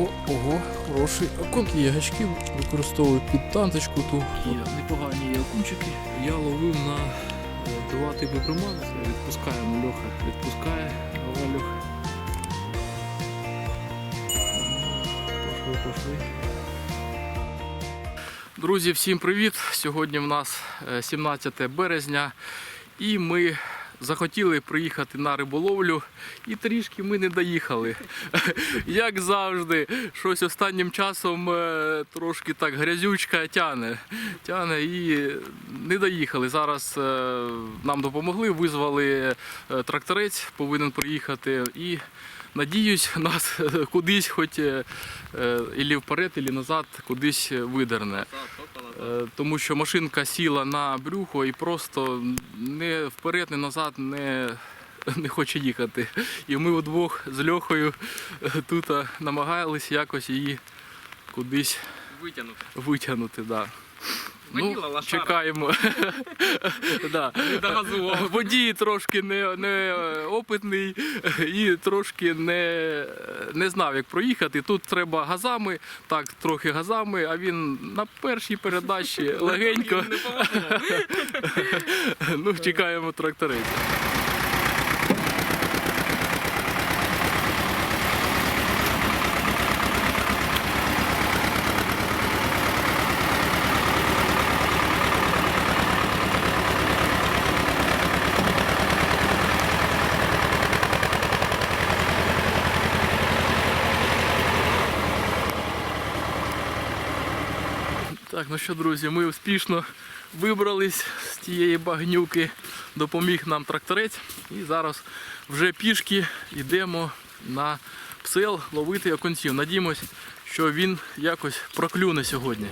Ого. Ого, хороший окунь. Я гачки використовую під танточку ту. Є непогані окунчики. Я ловив на е, два типи приманок. Відпускаємо Льоха, відпускає, але Льоха. Пошли, пошли. Друзі, всім привіт! Сьогодні в нас е, 17 березня і ми захотіли приїхати на риболовлю і трішки ми не доїхали. Як завжди, щось останнім часом е, трошки так грязючка тяне. Тяне і не доїхали. Зараз е, нам допомогли, визвали е, тракторець, повинен приїхати і. Надіюсь, нас кудись, хоч ілі вперед, ілі назад, кудись видерне. Е, Тому що машинка сіла на брюхо і просто не вперед, не назад не, не хоче їхати. І ми удвох з Льохою е, тут намагалися якось її кудись Витягнути. витягнути. Да. Воділа Ну, лошара. чекаємо. да. Водій трошки не, не опитний і трошки не, не знав, як проїхати. Тут треба газами, так, трохи газами, а він на першій передачі легенько. Ну, чекаємо тракторець. Так, ну що, друзі, ми успішно вибрались з тієї багнюки, допоміг нам тракторець. І зараз вже пішки йдемо на псел ловити окунців. Надіємось, що він якось проклюне сьогодні.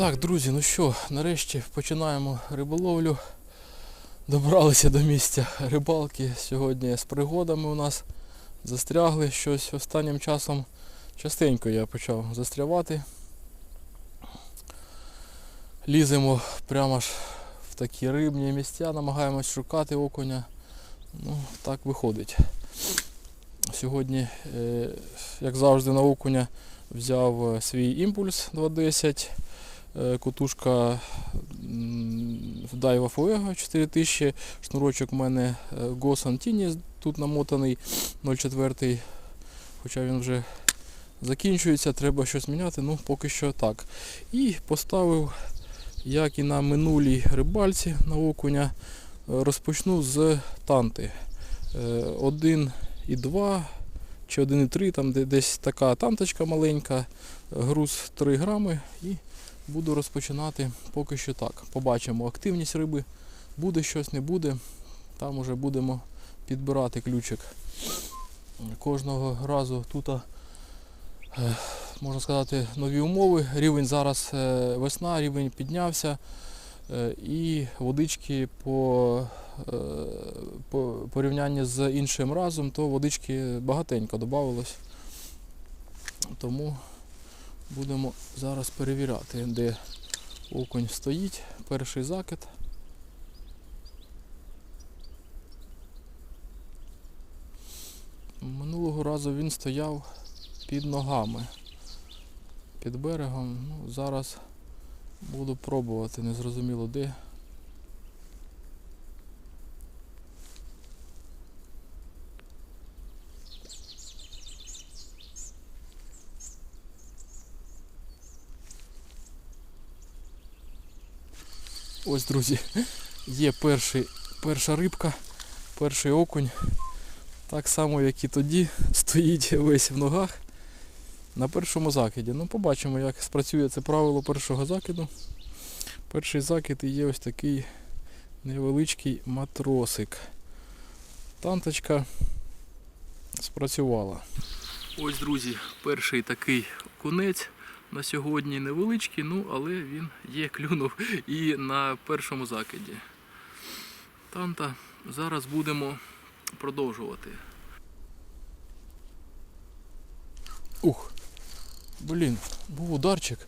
Так, друзі, ну що, нарешті починаємо риболовлю. Добралися до місця рибалки. Сьогодні з пригодами у нас застрягли щось останнім часом. Частенько я почав застрявати. Ліземо прямо ж в такі рибні місця, намагаємось шукати окуня. Ну, так виходить. Сьогодні, е, як завжди, на окуня взяв е, свій імпульс 210. Е, Кутушка м, в 4000. Шнурочок у мене е, Goss Antini тут намотаний 0,4. Хоча він вже закінчується, треба щось міняти, ну поки що так. І поставив, як і на минулій рибальці на окуня, е, розпочну з танти. 1,2 чи 1,3, там десь така танточка маленька, груз 3 грами і буду розпочинати поки що так. Побачимо активність риби, буде щось, не буде. Там уже будемо підбирати ключик. Кожного разу тут, е, можна сказати, нові умови. Рівень зараз е, весна, рівень піднявся. е, І водички по, по порівнянні з іншим разом, то водички багатенько додавалось. Тому Будемо зараз перевіряти, де окунь стоїть. Перший закид. Минулого разу він стояв під ногами, під берегом. Ну, зараз буду пробувати, незрозуміло де. Ось, друзі, є перший, перша рибка, перший окунь. Так само, як і тоді, стоїть весь в ногах на першому закиді. Ну, побачимо, як спрацює це правило першого закиду. Перший закид і є ось такий невеличкий матросик. Танточка спрацювала. Ось, друзі, перший такий кунець на сьогодні невеличкий, ну але він є, клюнув і на першому закиді. Танта, зараз будемо продовжувати. Ух, блін, був ударчик,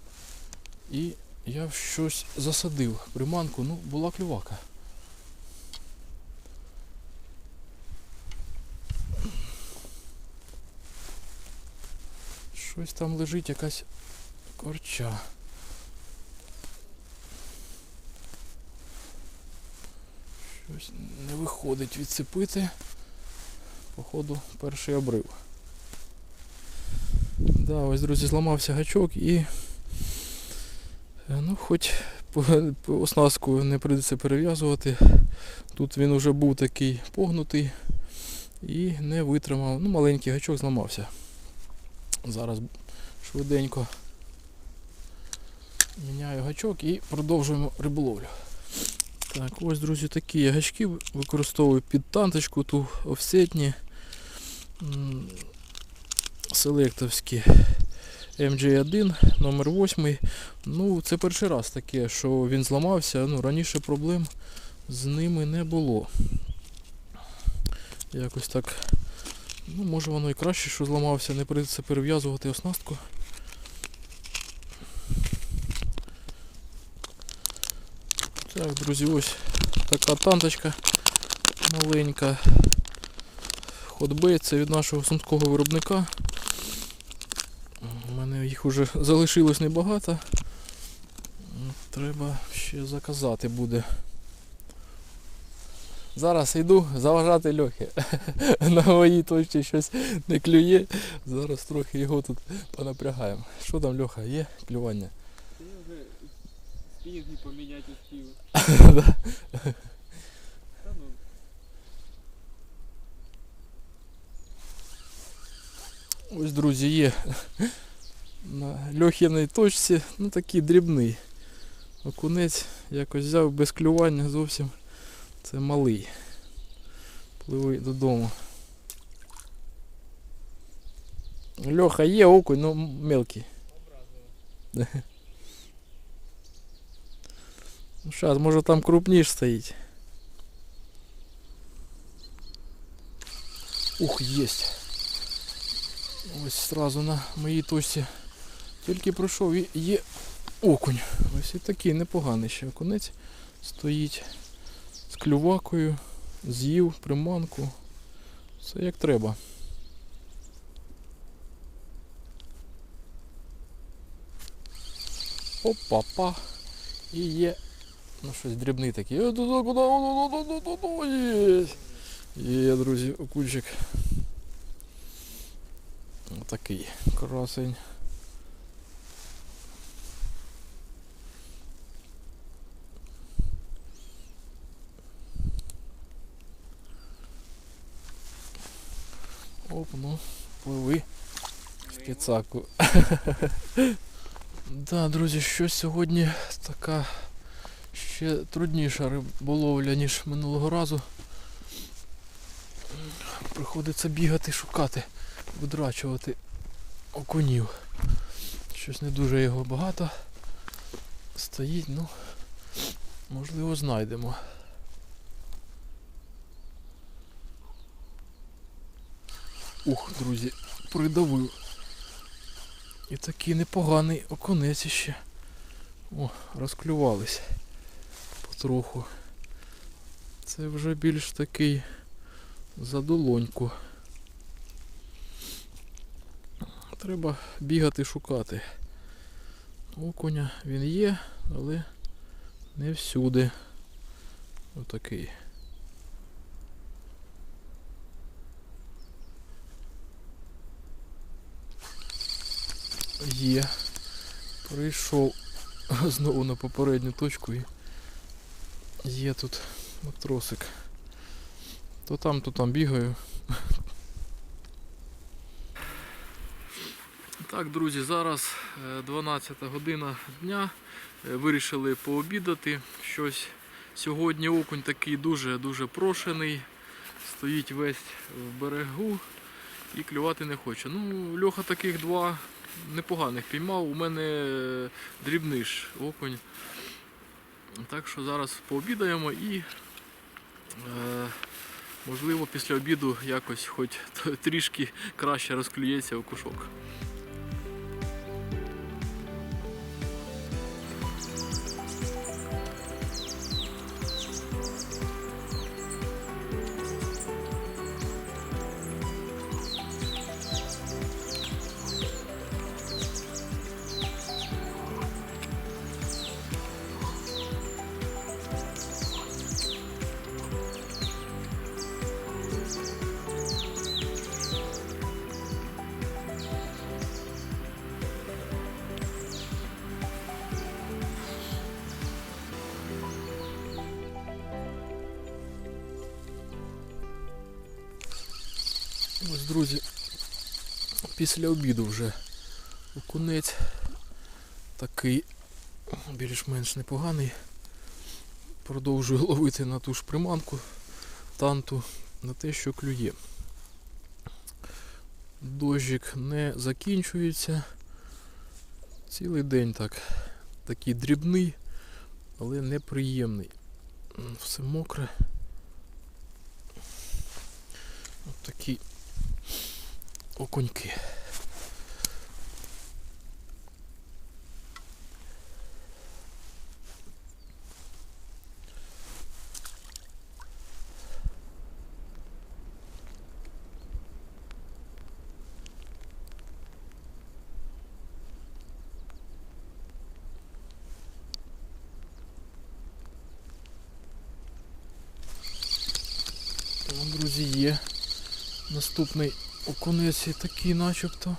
і я щось засадив. Приманку, ну, була клювака. Щось там лежить якась корча. Щось не виходить відцепити. Походу, перший обрив. Да, ось, друзі, зламався гачок і. е, Ну, хоч оснастку не прийдеться перев'язувати. Тут він вже був такий погнутий і не витримав. Ну, маленький гачок зламався. Зараз швиденько міняю гачок і продовжуємо риболовлю. Так, ось, друзі, такі гачки використовую під танточку, ту офсетні селектовські MJ1 номер 8. Ну, це перший раз таке, що він зламався. Ну, раніше проблем з ними не було. Якось так. Ну, може воно і краще, що зламався, не прийдеться перев'язувати оснастку. Так, друзі, ось така танточка маленька. Ходби, це від нашого сумського виробника. У мене їх вже залишилось небагато. Треба ще заказати буде. Зараз йду заважати Льохи. На моїй точці щось не клює. Зараз трохи його тут понапрягаємо. Що там, Льоха, є клювання? Спінги поміняти. Да. Та ну, Ось, друзі, є на льохівній точці, ну такий дрібний. Окунець якось взяв без клювання зовсім. Це малий. Пливи додому. Льоха є окунь, ну мелкий. образливо. Ну зараз, може там крупніш стоїть. Ух, єсть. Ось сразу на моїй точці. Тільки пройшов є окунь. Ось і такий непоганий ще окунець стоїть з клювакою, з'їв приманку. Все як треба. Опа-па. І є Ну щось дрібний такий. Є. Є, друзі, окунчик. Отакий красень. Оп, ну, пливи в піцаку. Да, друзі, щось сьогодні така ще трудніша риболовля, ніж минулого разу. Приходиться бігати, шукати, видрачувати окунів. Щось не дуже його багато. Стоїть, ну можливо знайдемо. Ух, друзі, придавив. І такий непоганий оконець іще. О, розклювались потроху. Це вже більш такий за долоньку. Треба бігати шукати. Окуня він є, але не всюди. Отакий. Є. Прийшов знову на попередню точку і є тут матросик. То там, то там бігаю. Так, друзі, зараз е, 12 година дня. Е, Вирішили пообідати. Щось сьогодні окунь такий дуже-дуже прошений. Стоїть весь в берегу і клювати не хоче. Ну, льоха таких два непоганих піймав. У мене е, дрібний ж окунь. Так що зараз пообідаємо і е, можливо після обіду якось хоч трішки краще розклюється окушок. Друзі, після обіду вже окунець такий більш-менш непоганий. Продовжую ловити на ту ж приманку танту на те, що клює. Дощик не закінчується. Цілий день так. Такий дрібний, але неприємний. Все мокре. От такі окуньки. Друзі, є. Наступний окунець і такий начебто.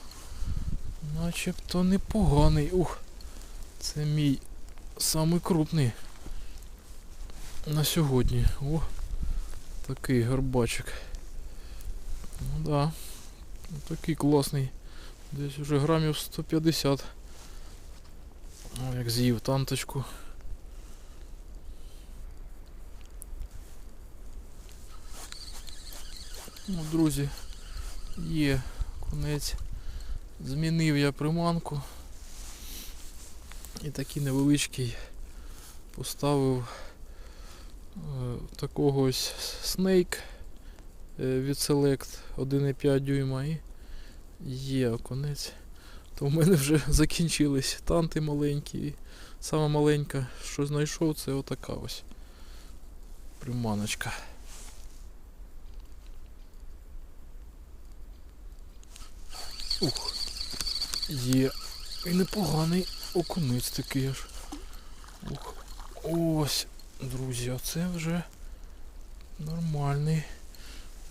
Начебто непоганий. Ух. Це мій самий крупний на сьогодні. О, такий горбачик. Ну да. Такий класний. Десь вже грамів 150. О, як з'їв танточку. Ну, друзі, є конець. Змінив я приманку. І такий невеличкий поставив е, такого ось Snake е, від Select 1,5 дюйма і є оконець. То в мене вже закінчились танти маленькі. І сама маленька, що знайшов, це отака ось приманочка. Ух, є. І непоганий окунець такий аж. Ух. Ось, друзі, оце вже нормальний.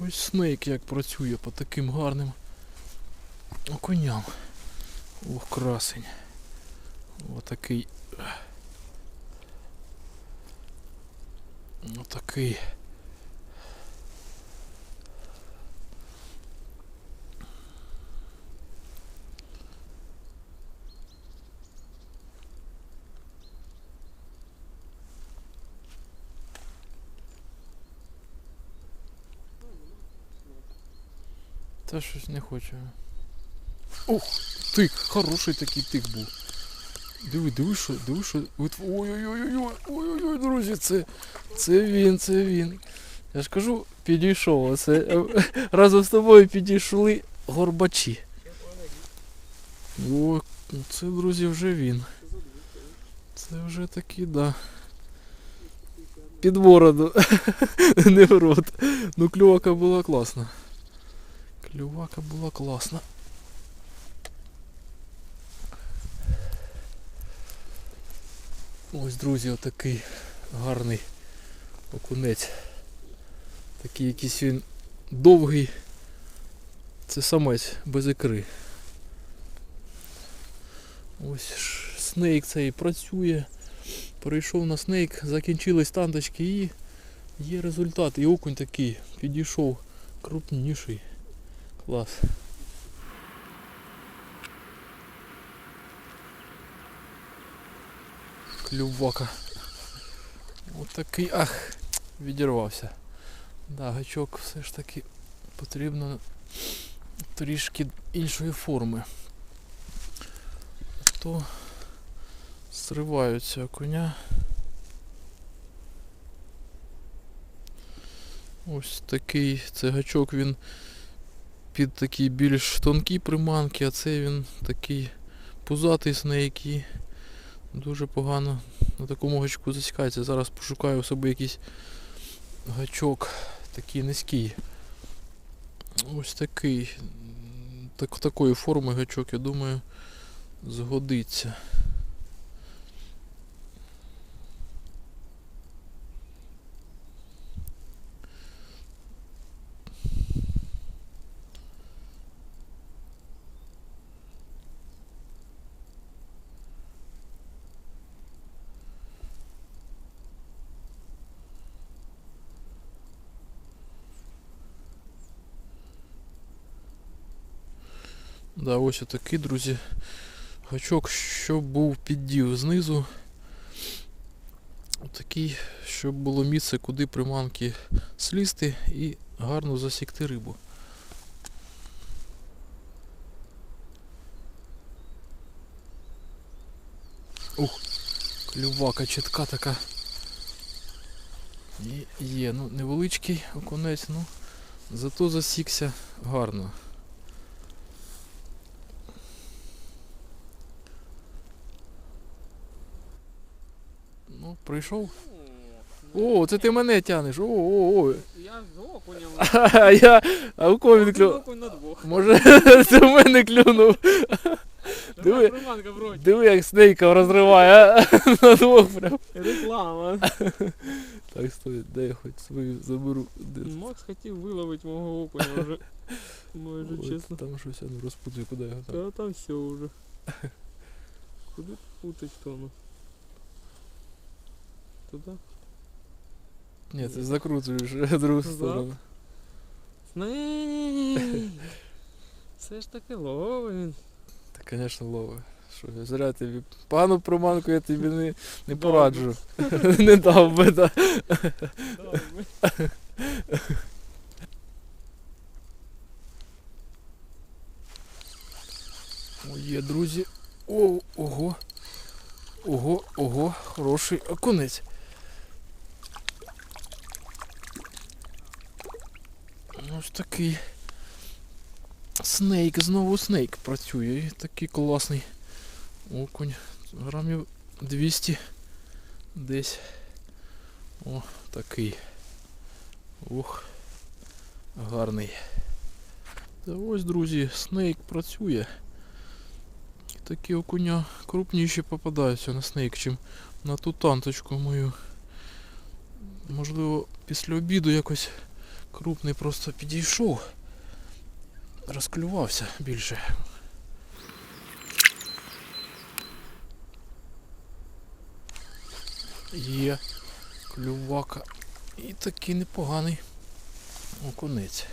Ось снейк як працює по таким гарним окуням. Ух, красень. Отакий. Отакий. Та щось не хочу. Ух, тик, хороший такий тик був. Диви, диви, що, диви, що. Ой-ой-ой, ой-ой-ой, друзі, це, це він, це він. Я ж кажу, підійшов. Оце е, разом з тобою підійшли горбачі. О, це, друзі, вже він. Це вже такий, да. Під бороду. Не в рот. Ну клювака була класна. Клювака була класна. Ось, друзі, отакий гарний окунець. Такий якийсь він довгий. Це самець без ікри. Ось снейк цей працює. Перейшов на снейк, закінчились танточки і є результат. І окунь такий підійшов крупніший. Клас. Клювака. Отакий, ах, відірвався. Да, гачок все ж таки потрібно трішки іншої форми. то зриваються коня. Ось такий це гачок він під такі більш тонкі приманки, а це він такий пузатий снейк і дуже погано на такому гачку засікається. Зараз пошукаю в себе якийсь гачок такий низький. Ось такий. Так, такої форми гачок, я думаю, згодиться. Да, ось отакий, друзі. Гачок, що був піддів знизу. Такий, щоб було місце, куди приманки слізти і гарно засікти рибу. Ух, клювака чітка така. Є, ну невеличкий окунець, ну зато засікся гарно. Ну, прийшов. О, це ти мене тянеш. О, о, о. Я з окунем. А я. А у кого він окунь на двох. Може, це в мене клюнув. Диви. Диви. Вроді. Диви, як снейка розриває, а? На двох прям. Реклама. Так, стой, дай я хоч свою заберу. Де це? Макс хотів виловити мого окуня вже. Майже Ой, чесно. Там щось я не розпутую, куди його там. Та там все уже. Куди путать тону? Туди? Ні, ти закручуєш в другу Да. сторону. Все ж таки ловить він. Та, звісно, лови. Що я зря тобі погану проманку я тобі не, не пораджу. не дав би. Добре. О, є, друзі. О, ого. Ого, ого, хороший окунець. Ось такий. Снейк, знову снейк працює. Такий класний окунь. Грамів 200 десь. О, такий. Ух. Гарний. Та ось, друзі, снейк працює. Такі окуня крупніші попадаються на снейк, чим на ту танточку мою. Можливо, після обіду якось крупний просто підійшов. Розклювався більше. Є клювака. І такий непоганий окунець.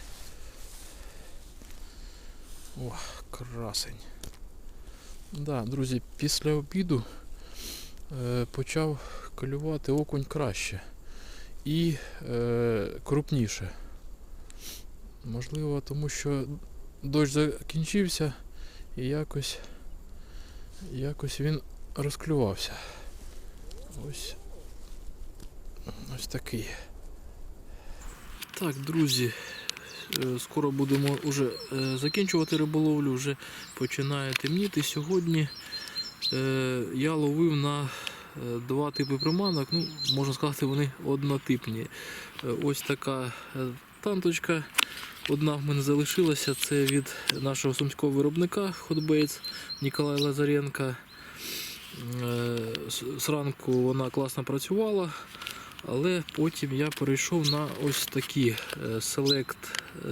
О, красень. Да, друзі, після обіду е, почав клювати окунь краще і е, крупніше. Можливо, тому що дощ закінчився і якось, якось він розклювався. Ось, ось такий. Так, друзі, е, скоро будемо вже е, закінчувати риболовлю, вже починає темніти. Сьогодні е, я ловив на два типи приманок. Ну, можна сказати, вони однотипні. Ось така танточка. Одна в мене залишилася. Це від нашого сумського виробника Hotbaits Ніколая Лазаренка. Е, Зранку вона класно працювала. Але потім я перейшов на ось такі е, Select е,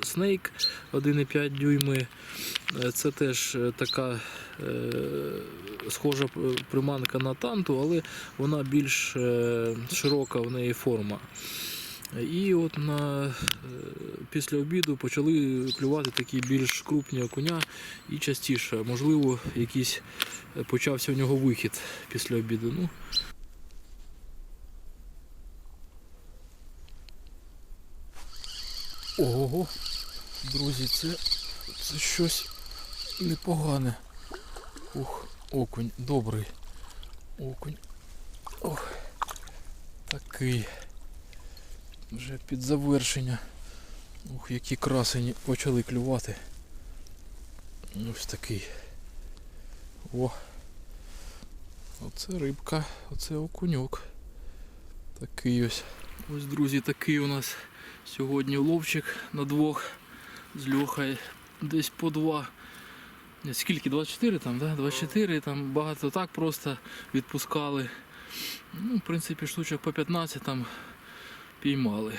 Snake 1,5 дюйми. Це теж така схожа приманка на танту, але вона більш широка в неї форма. І от на, е, після обіду почали клювати такі більш крупні окуня і частіше. Можливо, якийсь е, почався у нього вихід після обіду. Ну, Ого, друзі, це, це щось непогане. Ух, окунь добрий. Окунь. Ох. Такий. Вже під завершення. Ух, які красені почали клювати. Ось такий. О. Оце рибка, оце окуньок. Такий ось. Ось, друзі, такий у нас сьогодні ловчик на двох з Льохою. Десь по два. Скільки? 24 там, да? 24, там багато так просто відпускали. Ну, в принципі, штучок по 15 там піймали.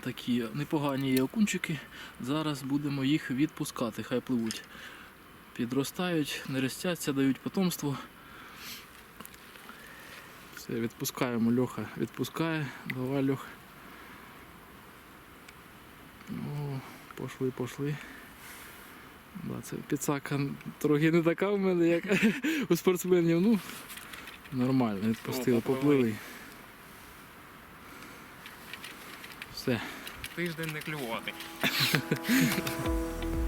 Такі непогані є окунчики. Зараз будемо їх відпускати, хай пливуть. Підростають, не ростяться, дають потомство. Все, відпускаємо, Льоха відпускає. Давай, Льох. О, пошли, пошли. Да, це підсака трохи не така в мене, як у спортсменів. Ну, нормально, відпустили, поплили. Все. Тиждень не клювати.